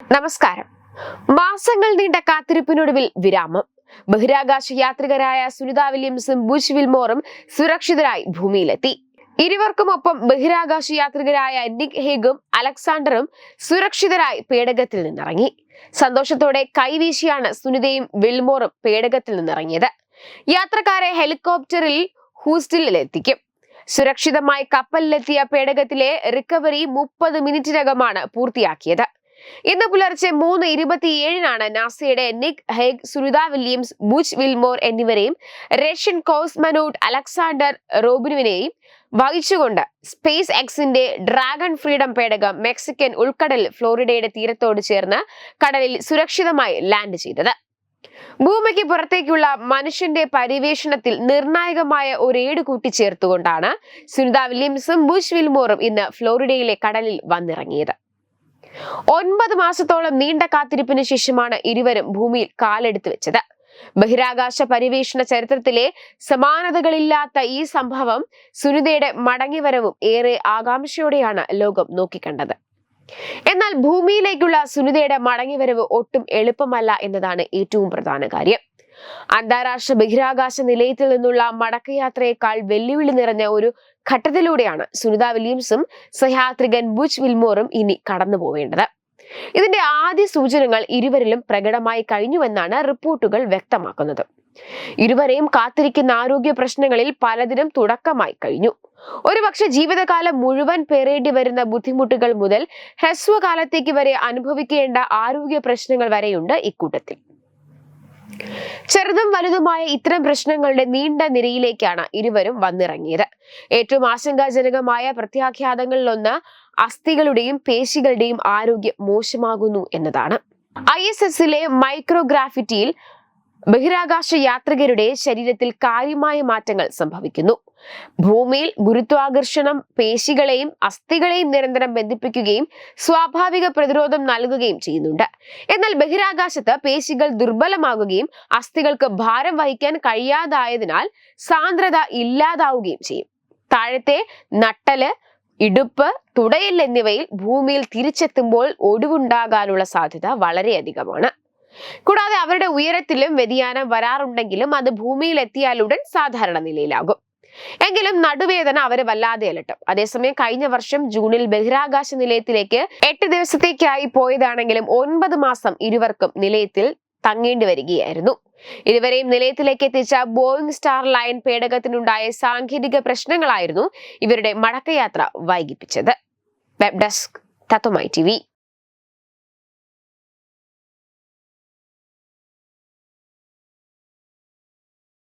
നമസ്കാരം. മാസങ്ങൾ നീണ്ട കാത്തിരിപ്പിനൊടുവിൽ വിരാമം. ബഹിരാകാശ യാത്രികരായ സുനിത വില്യംസും ബുഷ് വിൽമോറും സുരക്ഷിതരായി ഭൂമിയിലെത്തി. ഇരുവർക്കുമൊപ്പം ബഹിരാകാശ യാത്രികരായ നിക് ഹേഗും അലക്സാണ്ടറും സുരക്ഷിതരായി പേടകത്തിൽ നിന്നിറങ്ങി. സന്തോഷത്തോടെ കൈവീശിയാണ് സുനിതയും വിൽമോറും പേടകത്തിൽ നിന്നിറങ്ങിയത്. യാത്രക്കാരെ ഹെലികോപ്റ്ററിൽ ഹൂസ്റ്റലിലെത്തിക്കും. സുരക്ഷിതമായി കപ്പലിലെത്തിയ പേടകത്തിലെ റിക്കവറി മുപ്പത് മിനിറ്റിനകമാണ് പൂർത്തിയാക്കിയത്. ഇന്ന് പുലർച്ചെ മൂന്ന് ഇരുപത്തിയേഴിനാണ് നാസയുടെ Nick Hague Sunita Williams Butch Wilmore എന്നിവരെയും റഷ്യൻ കോസ്മനോട്ട് അലക്സാണ്ടർ റോബിനുവിനെയും വഹിച്ചുകൊണ്ട് സ്പേസ് എക്സിന്റെ ഡ്രാഗൺ ഫ്രീഡം പേടകം മെക്സിക്കൻ ഉൾക്കടൽ ഫ്ലോറിഡയുടെ തീരത്തോട് ചേർന്ന് കടലിൽ സുരക്ഷിതമായി ലാൻഡ് ചെയ്തത്. ഭൂമിക്ക് പുറത്തേക്കുള്ള മനുഷ്യന്റെ പരിവേഷണത്തിൽ നിർണായകമായ ഒരേട് കൂട്ടിച്ചേർത്തുകൊണ്ടാണ് സുനിത വില്യംസും ബുഷ് വിൽമോറും ഇന്ന് ഫ്ലോറിഡയിലെ കടലിൽ വന്നിറങ്ങിയത്. ഒൻപത് മാസത്തോളം നീണ്ട കാത്തിരിപ്പിന് ശേഷമാണ് ഇരുവരും ഭൂമിയിൽ കാലെടുത്തു വെച്ചത്. ബഹിരാകാശ പരിവേഷണ ചരിത്രത്തിലെ സമാനതകളില്ലാത്ത ഈ സംഭവം സുനിതയുടെ മടങ്ങിവരവും ഏറെ ആകാംക്ഷയോടെയാണ് ലോകം നോക്കിക്കണ്ടത്. എന്നാൽ ഭൂമിയിലേക്കുള്ള സുനിതയുടെ മടങ്ങിവരവ് ഒട്ടും എളുപ്പമല്ല എന്നതാണ് ഏറ്റവും പ്രധാന കാര്യം. അന്താരാഷ്ട്ര ബഹിരാകാശ നിലയത്തിൽ നിന്നുള്ള മടക്കയാത്രയേക്കാൾ വെല്ലുവിളി നിറഞ്ഞ ഒരു ഘട്ടത്തിലൂടെയാണ് സുനിത വില്യംസും സഹയാത്രികൻ ബുച്ച് വിൽമോറും ഇനി കടന്നു പോവേണ്ടത്. ഇതിന്റെ ആദ്യ സൂചനകൾ ഇരുവരിലും പ്രകടമായി കഴിഞ്ഞുവെന്നാണ് റിപ്പോർട്ടുകൾ വ്യക്തമാക്കുന്നത്. ഇരുവരെയും കാത്തിരിക്കുന്ന ആരോഗ്യ പ്രശ്നങ്ങളിൽ പലതിനും തുടക്കമായി കഴിഞ്ഞു. ഒരുപക്ഷെ ജീവിതകാലം മുഴുവൻ പേറേണ്ടി വരുന്ന ബുദ്ധിമുട്ടുകൾ മുതൽ ഹ്രസ്വകാലത്തേക്ക് വരെ അനുഭവിക്കേണ്ട ആരോഗ്യ പ്രശ്നങ്ങൾ വരെയുണ്ട് ഇക്കൂട്ടത്തിൽ. ചെറുതും വലുതുമായ ഇത്തരം പ്രശ്നങ്ങളുടെ നീണ്ട നിരയിലേക്കാണ് ഇരുവരും വന്നിറങ്ങിയത്. ഏറ്റവും ആശങ്കാജനകമായ പ്രത്യാഘാതങ്ങളിലൊന്ന് അസ്ഥികളുടെയും പേശികളുടെയും ആരോഗ്യം മോശമാകുന്നു എന്നതാണ്. ഐ എസ് എസിലെ മൈക്രോഗ്രാഫിറ്റിയിൽ ബഹിരാകാശ യാത്രികരുടെ ശരീരത്തിൽ കാര്യമായ മാറ്റങ്ങൾ സംഭവിക്കുന്നു. ഭൂമിയിൽ ഗുരുത്വാകർഷണം പേശികളെയും അസ്ഥികളെയും നിരന്തരം ബന്ധിപ്പിക്കുകയും സ്വാഭാവിക പ്രതിരോധം നൽകുകയും ചെയ്യുന്നുണ്ട്. എന്നാൽ ബഹിരാകാശത്ത് പേശികൾ ദുർബലമാകുകയും അസ്ഥികൾക്ക് ഭാരം വഹിക്കാൻ കഴിയാതായതിനാൽ സാന്ദ്രത ഇല്ലാതാവുകയും ചെയ്യും. താഴത്തെ നട്ടൽ ഇടുപ്പ് തുടയൽ എന്നിവയിൽ ഭൂമിയിൽ തിരിച്ചെത്തുമ്പോൾ ഒടിവുണ്ടാകാനുള്ള സാധ്യത വളരെയധികമാണ്. കൂടാതെ അവരുടെ ഉയരത്തിലും വ്യതിയാനം വരാറുണ്ടെങ്കിലും അത് ഭൂമിയിൽ എത്തിയാലുടൻ സാധാരണ നിലയിലാകും. എങ്കിലും നടുവേദന അവരെ വല്ലാതെ അലട്ടും. അതേസമയം കഴിഞ്ഞ വർഷം ജൂണിൽ ബഹിരാകാശ നിലയത്തിലേക്ക് എട്ട് ദിവസത്തേക്കായി പോയതാണെങ്കിലും ഒൻപത് മാസം ഇരുവർക്കും നിലയത്തിൽ തങ്ങേണ്ടി വരികയായിരുന്നു. ഇരുവരെയും നിലയത്തിലേക്ക് എത്തിച്ച ബോയിങ് സ്റ്റാർ ലൈൻ പേടകത്തിനുണ്ടായ സാങ്കേതിക പ്രശ്നങ്ങളായിരുന്നു ഇവരുടെ മടക്കയാത്ര വൈകിപ്പിച്ചത്. വെബ് ഡെസ്ക് തത്വമായി ടി